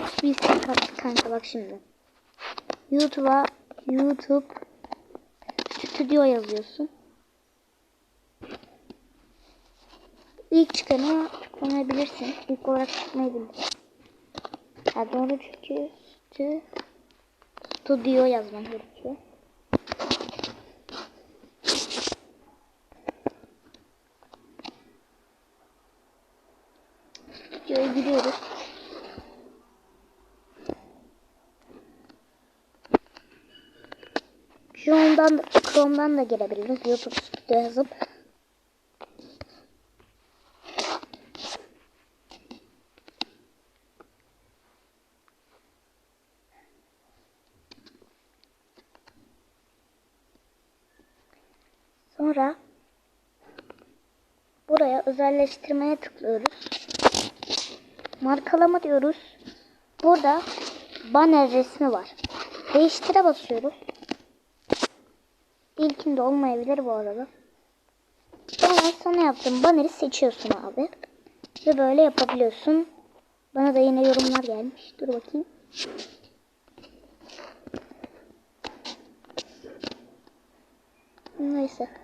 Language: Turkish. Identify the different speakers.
Speaker 1: Hot bir attı kanka bak şimdi. YouTube'a YouTube Stüdyo yazıyorsun. İlk çıkanı tıklamayabilirsin. İlk olarak tıklamayabilirsin. Ha doğru çünkü stüdyo yazman gerekiyor. Stüdyoya giriyoruz. Chrome'dan, Chrome'dan da girebiliriz. YouTube yazıp. Sonra buraya özelleştirmeye tıklıyoruz. Markalama diyoruz. Burada banner resmi var. Değiştire basıyoruz. İlkinde olmayabilir bu arada. Sonra sana yaptığım banneri seçiyorsun abi. Ve böyle yapabiliyorsun. Bana da yine yorumlar gelmiş. Dur bakayım. Neyse.